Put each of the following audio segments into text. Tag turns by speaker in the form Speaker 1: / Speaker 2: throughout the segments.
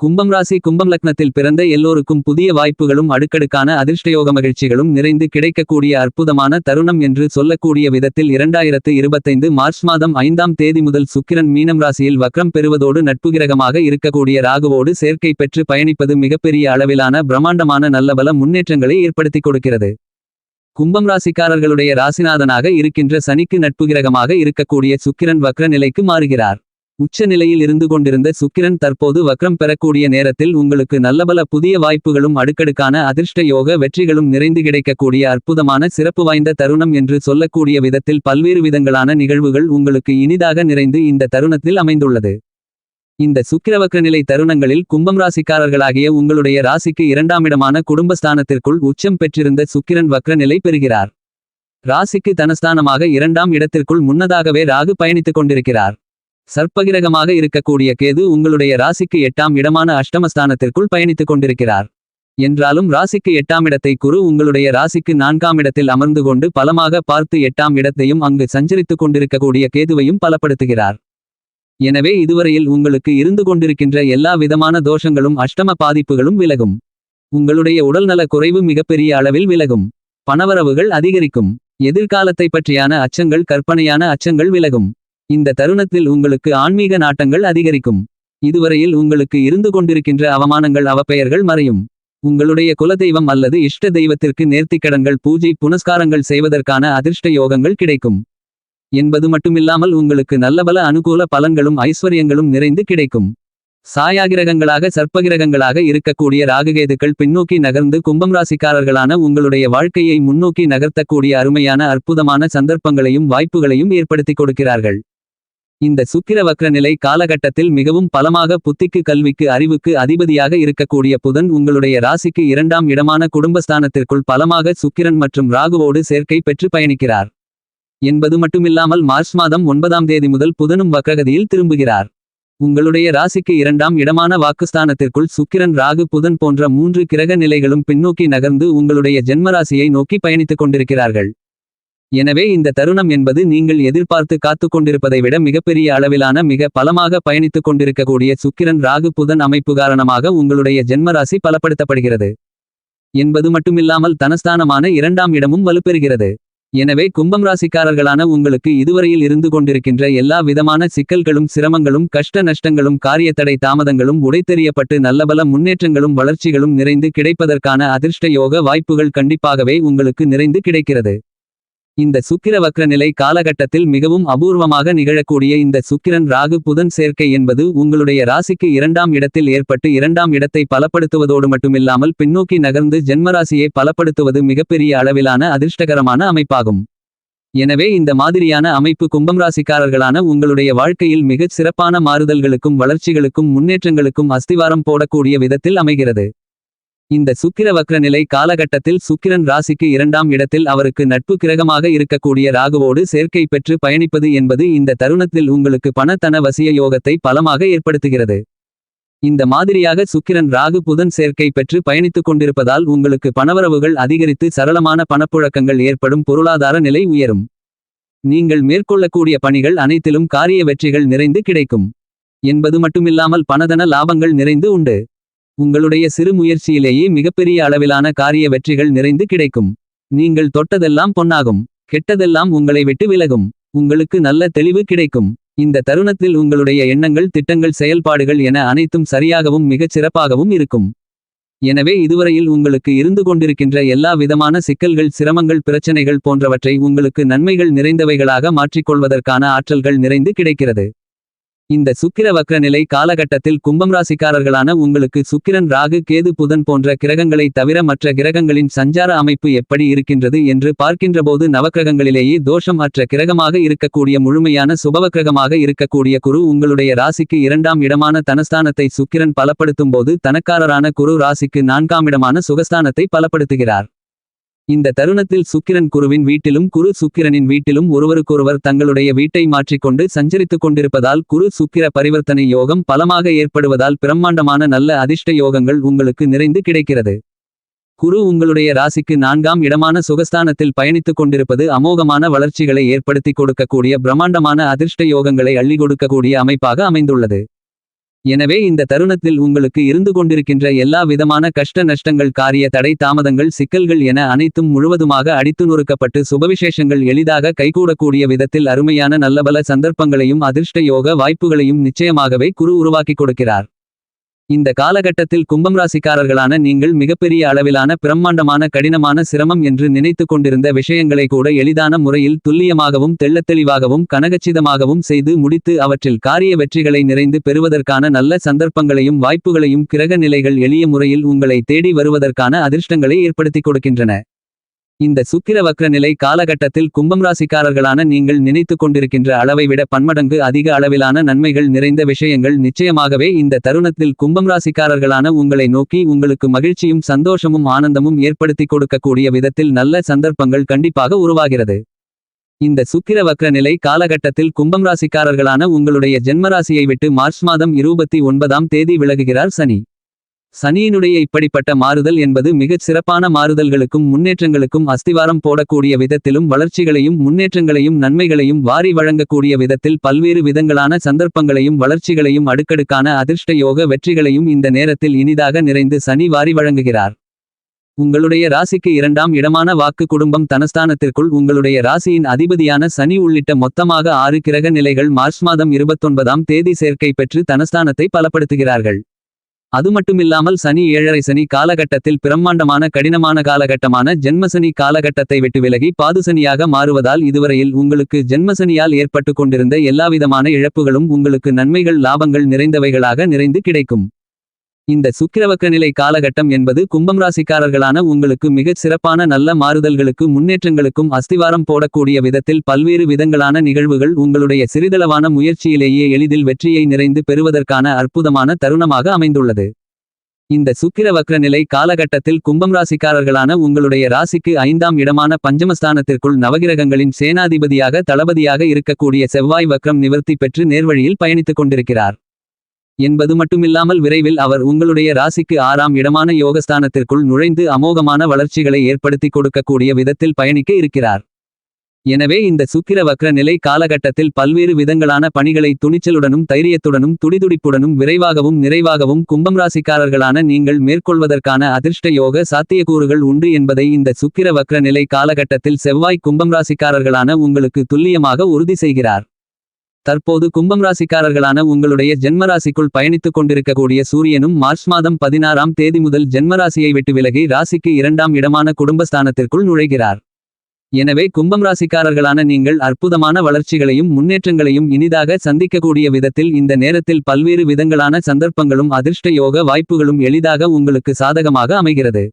Speaker 1: கும்பம் ராசி கும்பம் லக்னத்தில் பிறந்த எல்லோருக்கும் புதிய வாய்ப்புகளும் அடுக்கடுக்கான அதிர்ஷ்டயோக மகிழ்ச்சிகளும் நிறைந்து கிடைக்கக்கூடிய அற்புதமான தருணம் என்று சொல்லக்கூடிய விதத்தில் இரண்டாயிரத்து இருபத்தைந்து மார்ச் மாதம் ஐந்தாம் தேதி முதல் சுக்கிரன் மீனம் ராசியில் வக்ரம் பெறுவதோடு நட்புகிரகமாக இருக்கக்கூடிய ராகுவோடு சேர்க்கை பெற்று பயணிப்பது மிகப்பெரிய அளவிலான பிரம்மாண்டமான நல்லபல முன்னேற்றங்களை ஏற்படுத்திக் கொடுக்கிறது. கும்பம் ராசிக்காரர்களுடைய ராசிநாதனாக இருக்கின்ற சனிக்கு நட்புகிரகமாக இருக்கக்கூடிய சுக்கிரன் வக்ர நிலைக்கு மாறுகிறார். உச்ச நிலையில் இருந்து கொண்டிருந்த சுக்கிரன் தற்போது வக்ரம் பெறக்கூடிய நேரத்தில் உங்களுக்கு நல்லபல புதிய வாய்ப்புகளும் அடுக்கடுக்கான அதிர்ஷ்ட யோக வெற்றிகளும் நிறைந்து கிடைக்கக்கூடிய அற்புதமான சிறப்பு வாய்ந்த தருணம் என்று சொல்லக்கூடிய விதத்தில் பல்வேறு விதங்களான நிகழ்வுகள் உங்களுக்கு இனிதாக நிறைந்து இந்த தருணத்தில் அமைந்துள்ளது. இந்த சுக்கிரவக்ர நிலை தருணங்களில் கும்பம் ராசிக்காரர்களாகிய உங்களுடைய ராசிக்கு இரண்டாமிடமான குடும்பஸ்தானத்திற்குள் உச்சம் பெற்றிருந்த சுக்கிரன் வக்ர நிலை பெறுகிறார். ராசிக்கு தனஸ்தானமாக இரண்டாம் இடத்திற்குள் முன்னதாகவே ராகு பயணித்துக் கொண்டிருக்கிறார். சர்ப்பகிரகமாக இருக்கக்கூடிய கேது உங்களுடைய ராசிக்கு எட்டாம் இடமான அஷ்டமஸ்தானத்திற்குள் பயணித்துக் கொண்டிருக்கிறார். என்றாலும் ராசிக்கு எட்டாம் இடத்தை குரு உங்களுடைய ராசிக்கு நான்காம் இடத்தில் அமர்ந்து கொண்டு பலமாக பார்த்து எட்டாம் இடத்தையும் அங்கு சஞ்சரித்துக் கொண்டிருக்கக்கூடிய கேதுவையும் பலப்படுத்துகிறார். எனவே இதுவரையில் உங்களுக்கு இருந்து கொண்டிருக்கின்ற எல்லா விதமான தோஷங்களும் அஷ்டம பாதிப்புகளும் விலகும். உங்களுடைய உடல்நல குறைவு மிகப்பெரிய அளவில் விலகும். பணவரவுகள் அதிகரிக்கும். எதிர்காலத்தை பற்றியான அச்சங்கள் கற்பனையான அச்சங்கள் விலகும். இந்த தருணத்தில் உங்களுக்கு ஆன்மீக நாட்டங்கள் அதிகரிக்கும். இதுவரையில் உங்களுக்கு இருந்து கொண்டிருக்கின்ற அவமானங்கள் அவப்பெயர்கள் மறையும். உங்களுடைய குலதெய்வம் அல்லது இஷ்ட தெய்வத்திற்கு நேர்த்திக்கடன்கள் பூஜை புனஸ்காரங்கள் செய்வதற்கான அதிர்ஷ்ட யோகங்கள் கிடைக்கும். என்பது மட்டுமில்லாமல் உங்களுக்கு நல்லபல அனுகூல பலன்களும் ஐஸ்வர்யங்களும் நிறைந்து கிடைக்கும். சாயாகிரகங்களாக சர்ப்பகிரகங்களாக இருக்கக்கூடிய ராகுகேதுக்கள் பின்னோக்கி நகர்ந்து கும்பம் ராசிக்காரர்களான உங்களுடைய வாழ்க்கையை முன்னோக்கி நகர்த்தக்கூடிய அருமையான அற்புதமான சந்தர்ப்பங்களையும் வாய்ப்புகளையும் ஏற்படுத்திக் கொடுக்கிறார்கள். இந்த சுக்கிர வக்ர நிலை காலகட்டத்தில் மிகவும் பலமாக புத்திக்கு கல்விக்கு அறிவுக்கு அதிபதியாக இருக்கக்கூடிய புதன் உங்களுடைய ராசிக்கு இரண்டாம் இடமான குடும்பஸ்தானத்திற்குள் பலமாக சுக்கிரன் மற்றும் ராகுவோடு சேர்க்கை பெற்று பயணிக்கிறார். என்பது மட்டுமில்லாமல் மார்ச் மாதம் ஒன்பதாம் தேதி முதல் புதனும் வக்ரகதியில் திரும்புகிறார். உங்களுடைய ராசிக்கு இரண்டாம் இடமான வாக்குஸ்தானத்திற்குள் சுக்கிரன் ராகு புதன் போன்ற மூன்று கிரக நிலைகளும் பின்னோக்கி நகர்ந்து உங்களுடைய ஜென்மராசியை நோக்கி பயணித்துக் கொண்டிருக்கிறார்கள். எனவே இந்த தருணம் என்பது நீங்கள் எதிர்பார்த்து காத்துக் கொண்டிருப்பதை விட மிகப்பெரிய அளவிலான மிக பலமாக பயணித்துக் கொண்டிருக்கக்கூடிய சுக்கிரன் ராகு புதன் அமைப்பு காரணமாக உங்களுடைய ஜென்மராசி பலப்படுத்தப்படுகிறது. என்பது மட்டுமில்லாமல் தனஸ்தானமான இரண்டாம் இடமும் வலுப்பெறுகிறது. எனவே கும்பம் ராசிக்காரர்களான உங்களுக்கு இதுவரையில் இருந்து கொண்டிருக்கின்ற எல்லா விதமான சிக்கல்களும் சிரமங்களும் கஷ்ட நஷ்டங்களும் காரியத்தடை தாமதங்களும் உடைத்தெறியப்பட்டு நல்லபல முன்னேற்றங்களும் வளர்ச்சிகளும் நிறைந்து கிடைப்பதற்கான அதிர்ஷ்ட யோக வாய்ப்புகள் கண்டிப்பாகவே உங்களுக்கு நிறைந்து கிடைக்கிறது. இந்த சுக்கிர வக்ர நிலை காலகட்டத்தில் மிகவும் அபூர்வமாக நிகழக்கூடிய இந்த சுக்கிரன் ராகு புதன் சேர்க்கை என்பது உங்களுடைய ராசிக்கு இரண்டாம் இடத்தில் ஏற்பட்டு இரண்டாம் இடத்தை பலப்படுத்துவதோடு மட்டுமில்லாமல் பின்னோக்கி நகர்ந்து ஜென்மராசியை பலப்படுத்துவது மிகப்பெரிய அளவிலான அதிர்ஷ்டகரமான அமைப்பாகும். எனவே இந்த மாதிரியான அமைப்பு கும்பம் ராசிக்காரர்களான உங்களுடைய வாழ்க்கையில் மிகச் சிறப்பான மாறுதல்களுக்கும் வளர்ச்சிகளுக்கும் முன்னேற்றங்களுக்கும் அஸ்திவாரம் போடக்கூடிய விதத்தில் அமைகிறது. இந்த சுக்கிர வக்ர நிலை காலகட்டத்தில் சுக்கிரன் ராசிக்கு இரண்டாம் இடத்தில் அவருக்கு நட்பு கிரகமாக இருக்கக்கூடிய ராகுவோடு சேர்க்கை பெற்று பயணிப்பது என்பது இந்த தருணத்தில் உங்களுக்கு பணத்தன வசிய யோகத்தை பலமாக ஏற்படுத்துகிறது. இந்த மாதிரியாக சுக்கிரன் ராகு புதன் சேர்க்கை பெற்று பயணித்துக் கொண்டிருப்பதால் உங்களுக்கு பணவரவுகள் அதிகரித்து சரளமான பணப்புழக்கங்கள் ஏற்படும் பொருளாதார நிலை உயரும். நீங்கள் மேற்கொள்ளக்கூடிய பணிகள் அனைத்திலும் காரிய வெற்றிகள் நிறைந்து கிடைக்கும். என்பது மட்டுமில்லாமல் பணதன லாபங்கள் நிறைந்து உண்டு. உங்களுடைய சிறு முயற்சியிலேயே மிகப்பெரிய அளவிலான காரிய வெற்றிகள் நிறைந்து கிடைக்கும். நீங்கள் தொட்டதெல்லாம் பொன்னாகும். கெட்டதெல்லாம் உங்களை விட்டு விலகும். உங்களுக்கு நல்ல தெளிவு கிடைக்கும். இந்த தருணத்தில் உங்களுடைய எண்ணங்கள் திட்டங்கள் செயல்பாடுகள் என அனைத்தும் சரியாகவும் மிகச் சிறப்பாகவும் இருக்கும். எனவே இதுவரையில் உங்களுக்கு இருந்து கொண்டிருக்கின்ற எல்லா விதமான சிக்கல்கள் சிரமங்கள் பிரச்சனைகள் போன்றவற்றை உங்களுக்கு நன்மைகள் நிறைந்தவைகளாக மாற்றிக்கொள்வதற்கான ஆற்றல்கள் நிறைந்து கிடைக்கிறது. இந்த சுக்கிர வக்ர நிலை காலகட்டத்தில் கும்பம் ராசிக்காரர்களான உங்களுக்கு சுக்கிரன் ராகு கேது புதன் போன்ற கிரகங்களை தவிர மற்ற கிரகங்களின் சஞ்சார அமைப்பு எப்படி இருக்கின்றது என்று பார்க்கின்றபோது நவக்கிரகங்களிலேயே தோஷம் அற்ற கிரகமாக இருக்கக்கூடிய முழுமையான சுபவக்கிரகமாக இருக்கக்கூடிய குரு உங்களுடைய ராசிக்கு இரண்டாம் இடமான தனஸ்தானத்தை சுக்கிரன் பலப்படுத்தும் போது தனக்காரரான குரு ராசிக்கு நான்காம் இடமான சுகஸ்தானத்தை பலப்படுத்துகிறார். இந்த தருணத்தில் சுக்கிரன் குருவின் வீட்டிலும் குரு சுக்கிரனின் வீட்டிலும் ஒருவருக்கொருவர் தங்களுடைய வீட்டை மாற்றிக்கொண்டு சஞ்சரித்துக் கொண்டிருப்பதால் குரு சுக்கிர பரிவர்த்தனை யோகம் பலமாக ஏற்படுவதால் பிரம்மாண்டமான நல்ல அதிர்ஷ்ட யோகங்கள் உங்களுக்கு நிறைந்து கிடைக்கிறது. குரு உங்களுடைய ராசிக்கு நான்காம் இடமான சுகஸ்தானத்தில் பயணித்துக் கொண்டிருப்பது அமோகமான வளர்ச்சிகளை ஏற்படுத்திக் கொடுக்கக்கூடிய பிரம்மாண்டமான அதிர்ஷ்ட யோகங்களை அள்ளி கொடுக்கக்கூடிய அமைப்பாக அமைந்துள்ளது. எனவே இந்த தருணத்தில் உங்களுக்கு இருந்து கொண்டிருக்கின்ற எல்லா விதமான கஷ்ட நஷ்டங்கள் காரிய தடை தாமதங்கள் சிக்கல்கள் என அனைத்தும் முழுவதுமாக அடித்து நொறுக்கப்பட்டு சுபவிசேஷங்கள் எளிதாக கைகூடக்கூடிய விதத்தில் அருமையான நல்லபல சந்தர்ப்பங்களையும் அதிர்ஷ்ட யோக வாய்ப்புகளையும் நிச்சயமாகவே குரு உருவாக்கிக் கொடுக்கிறார். இந்த காலகட்டத்தில் கும்பம் ராசிக்காரர்களான நீங்கள் மிகப்பெரிய அளவிலான பிரம்மாண்டமான கடினமான சிரமம் என்று நினைத்து கொண்டிருந்த விஷயங்களை கூட எளிதான முறையில் துல்லியமாகவும் தெள்ளத்தெளிவாகவும் கனகச்சிதமாகவும் செய்து முடித்து அவற்றில் காரிய வெற்றிகளை நிறைந்து பெறுவதற்கான நல்ல சந்தர்ப்பங்களையும் வாய்ப்புகளையும் கிரக நிலைகள் எளிய முறையில் உங்களை தேடி வருவதற்கான அதிர்ஷ்டங்களை ஏற்படுத்திக் கொடுக்கின்றன. இந்த சுக்கிர வக்ர நிலை காலகட்டத்தில் கும்பம் ராசிக்காரர்களான நீங்கள் நினைத்து கொண்டிருக்கின்ற அளவை விட பன்மடங்கு அதிக அளவிலான நன்மைகள் நிறைந்த விஷயங்கள் நிச்சயமாகவே இந்த தருணத்தில் கும்பம் ராசிக்காரர்களான உங்களை நோக்கி உங்களுக்கு மகிழ்ச்சியும் சந்தோஷமும் ஆனந்தமும் ஏற்படுத்தி கொடுக்கக்கூடிய விதத்தில் நல்ல சந்தர்ப்பங்கள் கண்டிப்பாக உருவாகிறது. இந்த சுக்கிர வக்ர நிலை காலகட்டத்தில் கும்பம் ராசிக்காரர்களான உங்களுடைய ஜென்மராசியை விட்டு மார்ச் மாதம் இருபத்தி ஒன்பதாம் தேதி விலகுகிறார் சனி. சனியினுடைய இப்படிப்பட்ட மாறுதல் என்பது மிகச் சிறப்பான மாறுதல்களுக்கும் முன்னேற்றங்களுக்கும் அஸ்திவாரம் போடக்கூடிய விதத்திலும் வளர்ச்சிகளையும் முன்னேற்றங்களையும் நன்மைகளையும் வாரி வழங்கக்கூடிய விதத்தில் பல்வேறு விதங்களான சந்தர்ப்பங்களையும் வளர்ச்சிகளையும் அடுக்கடுக்கான அதிர்ஷ்ட யோக வெற்றிகளையும் இந்த நேரத்தில் இனிதாக நிறைந்து சனி வாரி வழங்குகிறார். உங்களுடைய ராசிக்கு இரண்டாம் இடமான வாக்கு குடும்பம் தனஸ்தானத்திற்குள் உங்களுடைய ராசியின் அதிபதியான சனி உள்ளிட்ட மொத்தமாக ஆறு கிரக நிலைகள் மார்ச் மாதம் இருபத்தொன்பதாம் தேதி சேர்க்கை பெற்று தனஸ்தானத்தை பலப்படுத்துகிறார்கள். அது மட்டுமில்லாமல் சனி ஏழரை சனி காலகட்டத்தில் பிரம்மாண்டமான கடினமான காலகட்டமான ஜென்மசனி காலகட்டத்தை விட்டு விலகி பாதுசனியாக மாறுவதால் இதுவரையில் உங்களுக்கு ஜென்மசனியால் ஏற்பட்டு கொண்டிருந்த எல்லாவிதமான இழப்புகளும் உங்களுக்கு நன்மைகள் லாபங்கள் நிறைந்தவைகளாக நிறைந்து கிடைக்கும். இந்த சுக்கிரவக்க நிலை காலகட்டம் என்பது கும்பம் ராசிக்காரர்களான உங்களுக்கு மிகச் சிறப்பான நல்ல மாறுதல்களுக்கு முன்னேற்றங்களுக்கும் அஸ்திவாரம் போடக்கூடிய விதத்தில் பல்வேறு விதங்களான நிகழ்வுகள் உங்களுடைய சிறிதளவான முயற்சியிலேயே எளிதில் வெற்றியை நிறைந்து பெறுவதற்கான அற்புதமான தருணமாக அமைந்துள்ளது. இந்த சுக்கிர வக்ர நிலை காலகட்டத்தில் கும்பம் ராசிக்காரர்களான உங்களுடைய ராசிக்கு ஐந்தாம் இடமான பஞ்சமஸ்தானத்திற்குள் நவகிரகங்களின் சேனாதிபதியாக தளபதியாக இருக்கக்கூடிய செவ்வாய் வக்ரம் நிவர்த்தி பெற்று நேர்வழியில் பயணித்துக் கொண்டிருக்கிறார். என்பது மட்டுமில்லாமல் விரைவில் அவர் உங்களுடைய ராசிக்கு ஆறாம் இடமான யோகஸ்தானத்திற்குள் நுழைந்து அமோகமான வளர்ச்சிகளை ஏற்படுத்தி கொடுக்கக்கூடிய விதத்தில் பயணிக்க இருக்கிறார். எனவே இந்த சுக்கிர வக்ர நிலை காலகட்டத்தில் பல்வேறு விதங்களான பணிகளை துணிச்சலுடனும் தைரியத்துடனும் துடிதுடிப்புடனும் விரைவாகவும் நிறைவாகவும் கும்பம் ராசிக்காரர்களான நீங்கள் மேற்கொள்வதற்கான அதிர்ஷ்ட யோக சாத்தியக்கூறுகள் உண்டு என்பதை இந்த சுக்கிர வக்ர நிலை காலகட்டத்தில் செவ்வாய் கும்பம் ராசிக்காரர்களான உங்களுக்கு துல்லியமாக உறுதி செய்கிறார். தற்போது கும்பம் ராசிக்காரர்களான உங்களுடைய ஜென்மராசிக்குள் பயணித்துக் கொண்டிருக்கக்கூடிய சூரியனும் மார்ச் மாதம் பதினாறாம் தேதி முதல் ஜென்மராசியை விட்டு விலகி ராசிக்கு இரண்டாம் இடமான குடும்பஸ்தானத்திற்குள் நுழைகிறார். எனவே கும்பம் ராசிக்காரர்களான நீங்கள் அற்புதமான வளர்ச்சிகளையும் முன்னேற்றங்களையும் இனிதாக சந்திக்கக்கூடிய விதத்தில் இந்த நேரத்தில் பல்வேறு விதங்களான சந்தர்ப்பங்களும் அதிர்ஷ்ட யோக வாய்ப்புகளும் எளிதாக உங்களுக்கு சாதகமாக அமைகிறது.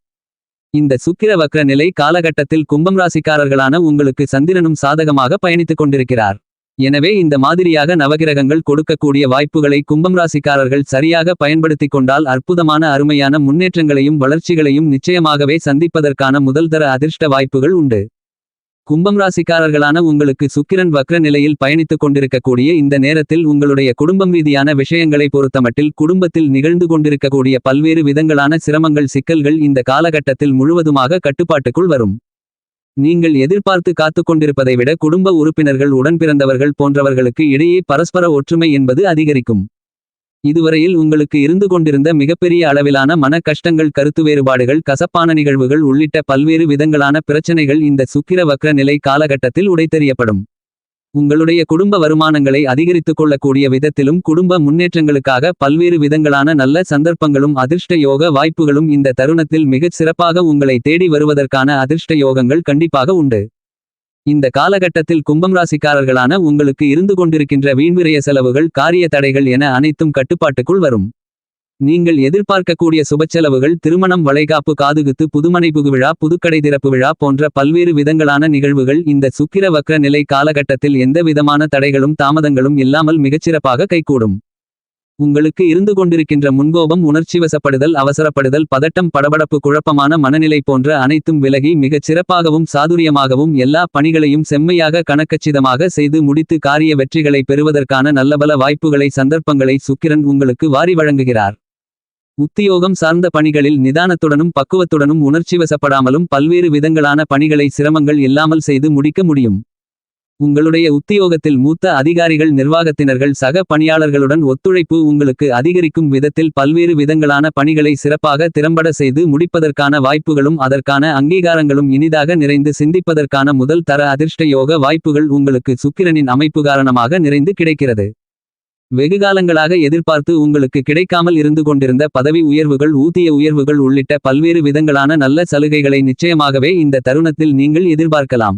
Speaker 1: இந்த சுக்கிர வக்ர நிலை காலகட்டத்தில் கும்பம் ராசிக்காரர்களான உங்களுக்கு சந்திரனும் சாதகமாக பயணித்துக் கொண்டிருக்கிறார். எனவே இந்த மாதிரியாக நவகிரகங்கள் கொடுக்கக்கூடிய வாய்ப்புகளை கும்பம் ராசிக்காரர்கள் சரியாக பயன்படுத்திக் கொண்டால் அற்புதமான அருமையான முன்னேற்றங்களையும் வளர்ச்சிகளையும் நிச்சயமாகவே சந்திப்பதற்கான முதல்தர அதிர்ஷ்ட வாய்ப்புகள் உண்டு. கும்பம் ராசிக்காரர்களான உங்களுக்கு சுக்கிரன் வக்ர நிலையில் பயணித்துக் கொண்டிருக்கக்கூடிய இந்த நேரத்தில் உங்களுடைய குடும்பம் ரீதியான விஷயங்களை பொறுத்தமட்டில் குடும்பத்தில் நிகழ்ந்து கொண்டிருக்கக்கூடிய பல்வேறு விதங்களான சிரமங்கள் சிக்கல்கள் இந்த காலகட்டத்தில் முழுவதுமாக கட்டுப்பாட்டுக்குள் வரும். நீங்கள் எதிர்பார்த்து காத்துக் கொண்டிருப்பதை விட குடும்ப உறுப்பினர்கள் உடன்பிறந்தவர்கள் போன்றவர்களுக்கு இடையே பரஸ்பர ஒற்றுமை என்பது அதிகரிக்கும். இதுவரையில் உங்களுக்கு இருந்து கொண்டிருந்த மிகப்பெரிய அளவிலான மன கஷ்டங்கள் கருத்து வேறுபாடுகள் கசப்பான நிகழ்வுகள் உள்ளிட்ட பல்வேறு விதங்களான பிரச்சனைகள் இந்த சுக்கிர வக்ர நிலை காலகட்டத்தில் உடைத்தெறியப்படும். உங்களுடைய குடும்ப வருமானங்களை அதிகரித்துக் கொள்ளக்கூடிய விதத்திலும் குடும்ப முன்னேற்றங்களுக்காக பல்வேறு விதங்களான நல்ல சந்தர்ப்பங்களும் அதிர்ஷ்ட யோக வாய்ப்புகளும் இந்த தருணத்தில் மிகச் சிறப்பாக உங்களை தேடி வருவதற்கான அதிர்ஷ்ட யோகங்கள் கண்டிப்பாக உண்டு. இந்த காலகட்டத்தில் கும்பம் ராசிக்காரர்களான உங்களுக்கு இருந்து கொண்டிருக்கின்ற வீண்விரய செலவுகள் காரிய தடைகள் என அனைத்தும் கட்டுப்பாட்டுக்குள் வரும். நீங்கள் எதிர்பார்க்கக்கூடிய சுபச்செலவுகள் திருமணம் வளைகாப்பு காதுகுத்து புதுமனை புகுவிழா புதுக்கடை திறப்பு விழா போன்ற பல்வேறு விதங்களான நிகழ்வுகள் இந்த சுக்கிர வக்ர நிலை காலகட்டத்தில் எந்த விதமான தடைகளும் தாமதங்களும் இல்லாமல் மிகச்சிறப்பாக கைகூடும். உங்களுக்கு இருந்து கொண்டிருக்கின்ற முன்கோபம் உணர்ச்சிவசப்படுதல் அவசரப்படுதல் பதட்டம் படபடப்பு குழப்பமான மனநிலை போன்ற அனைத்தும் விலகி மிகச் சிறப்பாகவும் சாதுரியமாகவும் எல்லா பணிகளையும் செம்மையாக கணக்கச்சிதமாக செய்து முடித்து காரிய வெற்றிகளை பெறுவதற்கான நல்லபல வாய்ப்புகளை சந்தர்ப்பங்களை சுக்கிரன் உங்களுக்கு வாரி வழங்குகிறார். உத்தியோகம் சார்ந்த பணிகளில் நிதானத்துடனும் பக்குவத்துடனும் உணர்ச்சிவசப்படாமலும் பல்வேறு விதங்களான பணிகளை சிரமங்கள் இல்லாமல் செய்து முடிக்க முடியும். உங்களுடைய உத்தியோகத்தில் மூத்த அதிகாரிகள் நிர்வாகத்தினர்கள் சக பணியாளர்களுடன் ஒத்துழைப்பு உங்களுக்கு அதிகரிக்கும் விதத்தில் பல்வேறு விதங்களான பணிகளை சிறப்பாக திறம்பட செய்து முடிப்பதற்கான வாய்ப்புகளும் அதற்கான அங்கீகாரங்களும் இனிதாக நிறைந்து சிந்திப்பதற்கான முதல் தர அதிர்ஷ்ட யோக வாய்ப்புகள் உங்களுக்கு சுக்கிரனின் அமைப்பு காரணமாக நிறைந்து கிடைக்கிறது. வெகுகாலங்களாக எதிர்பார்த்து உங்களுக்கு கிடைக்காமல் இருந்து கொண்டிருந்த பதவி உயர்வுகள் ஊதிய உயர்வுகள் உள்ளிட்ட பல்வேறு விதங்களான நல்ல சலுகைகளை நிச்சயமாகவே இந்த தருணத்தில் நீங்கள் எதிர்பார்க்கலாம்.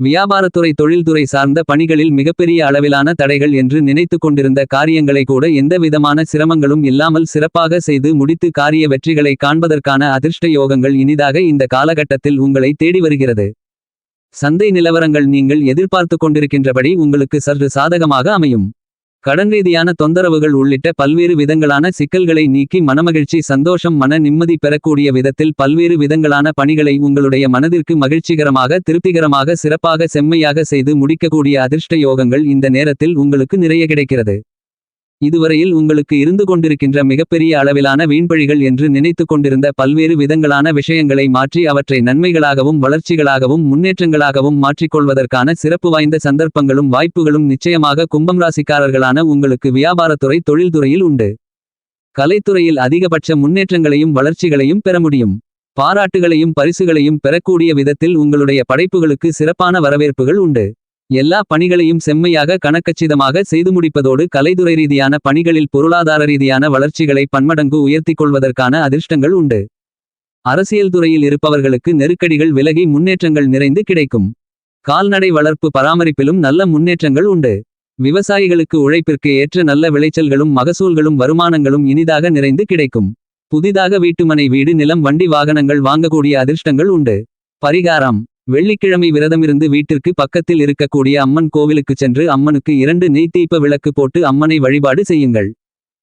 Speaker 1: வியாபாரத்துறை தொழில்துறை சார்ந்த பணிகளில் மிகப்பெரிய அளவிலான தடைகள் என்று நினைத்துக் கொண்டிருந்த காரியங்களை கூட எந்த விதமான சிரமங்களும் இல்லாமல் சிறப்பாக செய்து முடித்து காரிய வெற்றிகளை காண்பதற்கான அதிர்ஷ்ட யோகங்கள் இனிதாக இந்த காலகட்டத்தில் உங்களை தேடி வருகிறது. சந்தை நிலவரங்கள் நீங்கள் எதிர்பார்த்து கொண்டிருக்கின்றபடி உங்களுக்கு சற்று சாதகமாக அமையும். கடன் ரீதியான தொந்தரவுகள் உள்ளிட்ட பல்வேறு விதங்களான சிக்கல்களை நீக்கி மனமகிழ்ச்சி சந்தோஷம் மன நிம்மதி பெறக்கூடிய விதத்தில் பல்வேறு விதங்களான பணிகளை உங்களுடைய மனதிற்கு மகிழ்ச்சிகரமாக திருப்திகரமாக சிறப்பாக செம்மையாக செய்து முடிக்கக்கூடிய அதிர்ஷ்ட யோகங்கள் இந்த நேரத்தில் உங்களுக்கு நிறைய கிடைக்கிறது. இதுவரையில் உங்களுக்கு இருந்து கொண்டிருக்கின்ற மிகப்பெரிய அளவிலான வீண்பழிகள் என்று நினைத்து கொண்டிருந்த பல்வேறு விதங்களான விஷயங்களை மாற்றி அவற்றை நன்மைகளாகவும் வளர்ச்சிகளாகவும் முன்னேற்றங்களாகவும் மாற்றிக்கொள்வதற்கான சிறப்பு வாய்ந்த சந்தர்ப்பங்களும் வாய்ப்புகளும் நிச்சயமாக கும்பம் ராசிக்காரர்களான உங்களுக்கு வியாபாரத்துறை தொழில்துறையில் உண்டு. கலைத்துறையில் அதிகபட்ச முன்னேற்றங்களையும் வளர்ச்சிகளையும் பெற முடியும். பாராட்டுகளையும் பரிசுகளையும் பெறக்கூடிய விதத்தில் உங்களுடைய படைப்புகளுக்கு சிறப்பான வரவேற்புகள் உண்டு. எல்லா பணிகளையும் செம்மையாக கணக்கச்சிதமாக செய்து முடிப்பதோடு கலைத்துறை ரீதியான பணிகளில் பொருளாதார ரீதியான வளர்ச்சிகளை பன்மடங்கு உயர்த்திக் கொள்வதற்கான அதிர்ஷ்டங்கள் உண்டு. அரசியல் துறையில் இருப்பவர்களுக்கு நெருக்கடிகள் விலகி முன்னேற்றங்கள் நிறைந்து கிடைக்கும். கால்நடை வளர்ப்பு பராமரிப்பிலும் நல்ல முன்னேற்றங்கள் உண்டு. விவசாயிகளுக்கு உழைப்பிற்கு ஏற்ற நல்ல விளைச்சல்களும் மகசூல்களும் வருமானங்களும் இனிதாக நிறைந்து கிடைக்கும். புதிதாக வீட்டுமனை வீடு நிலம் வண்டி வாகனங்கள் வாங்கக்கூடிய அதிர்ஷ்டங்கள் உண்டு. பரிகாரம். வெள்ளிக்கிழமை விரதமிருந்து வீட்டிற்கு பக்கத்தில் இருக்கக்கூடிய அம்மன் கோவிலுக்குச் சென்று அம்மனுக்கு இரண்டு நெய்த்தீப்ப விளக்கு போட்டு அம்மனை வழிபாடு செய்யுங்கள்.